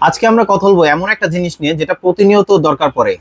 আজকে আমরা কথা বলব এমন একটা জিনিস নিয়ে যেটা প্রতিনিয়ত দরকার পড়ে।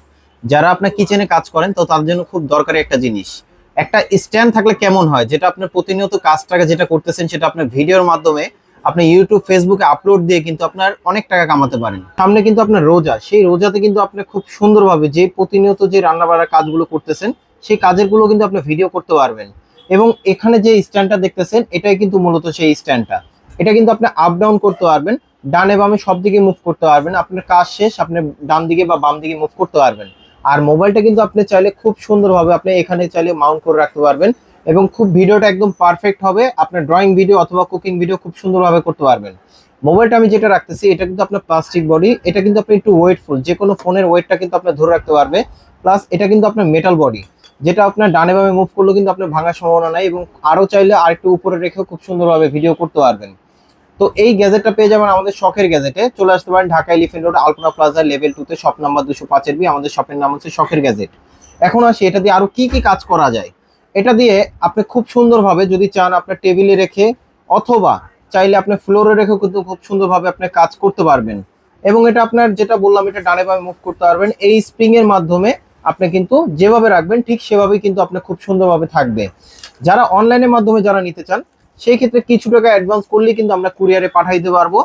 যারা আপনার কিচেনে কাজ করেন তো তার জন্য খুব দরকারি একটা জিনিস। একটা স্ট্যান্ড থাকলে কেমন হয়? যেটা আপনার প্রতিনিয়ত কাজটাকে যেটা করতেছেন সেটা আপনার ভিডিওর মাধ্যমে আপনি ইউটিউব ফেসবুকে আপলোড দিয়ে কিন্তু আপনার অনেক টাকা কামাতে পারেন। সামনে কিন্তু আপনার রোজা। সেই রোজাতে কিন্তু আপনি খুব সুন্দরভাবে যে প্রতিনিয়ত যে রান্না বাড়ার কাজগুলো করতেছেন, সেই কাজেরগুলো কিন্তু আপনি ভিডিও করতে পারবেন। এবং এখানে যে স্ট্যান্ডটা দেখতেছেন, এটাই কিন্তু মূলত সেই স্ট্যান্ডটা এটা কিন্তু আপনি আপ ডাউন করতে পারবেন। ডানে বামে সব দিকে মুভ করতে পারবেন। আপনার কাজ শেষ, আপনি ডান দিকে বা বাম দিকে মুভ করতে পারবেন। আর মোবাইলটা কিন্তু আপনি চাইলে খুব সুন্দরভাবে আপনি এখানে চাইলে মাউন্ট করে রাখতে পারবেন এবং খুব ভিডিওটা একদম পারফেক্ট হবে। আপনার ড্রয়িং ভিডিও অথবা কুকিং ভিডিও খুব সুন্দরভাবে করতে পারবেন। মোবাইলটা আমি যেটা রাখতেছি, এটা কিন্তু আপনার প্লাস্টিক বডি এটা কিন্তু আপনি একটু ওয়েটফুল যে কোনো ফোনের ওয়েটটা কিন্তু আপনার ধরে রাখতে পারবে। প্লাস এটা কিন্তু আপনার মেটাল বডি যেটা আপনার ডানে বামে মুভ করলেও কিন্তু আপনার ভাঙার সম্ভাবনা নাই এবং আরও চাইলে আরেকটু উপরে রেখেও খুব সুন্দরভাবে ভিডিও করতে পারবেন। তো এই গ্যাজেটটা পেয়ে যাবেন আমাদের শখের গ্যাজেটে। চলে আসতে পারেন Dhaka elephant road, Alpana plaza, level টুতে শপ নাম্বার দুশো পাঁচের বি, আমাদের শপের নাম হচ্ছে শখের গ্যাজেট। এখন আসি, এটা দিয়ে আরও কি কি কাজ করা যায়? এটা দিয়ে আপনি খুব সুন্দরভাবে যদি চান আপনার টেবিলে রেখে, অথবা চাইলে আপনি ফ্লোরে রেখেও কিন্তু খুব সুন্দরভাবে আপনি কাজ করতে পারবেন। এবং এটা আপনার যেটা বললাম, এটা ডানে বামে মুভ করতে পারবেন। এই স্প্রিং এর মাধ্যমে আপনি কিন্তু যেভাবে রাখবেন, ঠিক সেভাবেই কিন্তু আপনার খুব সুন্দরভাবে থাকবে। যারা অনলাইনের মাধ্যমে যারা নিতে চান সেই ক্ষেত্রে কিছু টাকা অ্যাডভান্স করলেই কিন্তু আমরা কুরিয়ারে পাঠাই দিতে পারব।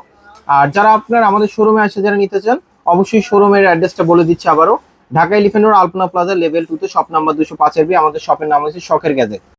আর যারা আপনার আমাদের শোরুমে আসে, যারা নিতে চান, অবশ্যই শোরুমের অ্যাড্রেসটা বলে দিচ্ছি আবারও। Dhaka elephant road Alpana plaza level টুতে শপ নাম্বার দুশো পাঁচের বি, আমাদের শপের নাম হচ্ছে শখের গ্যাজেট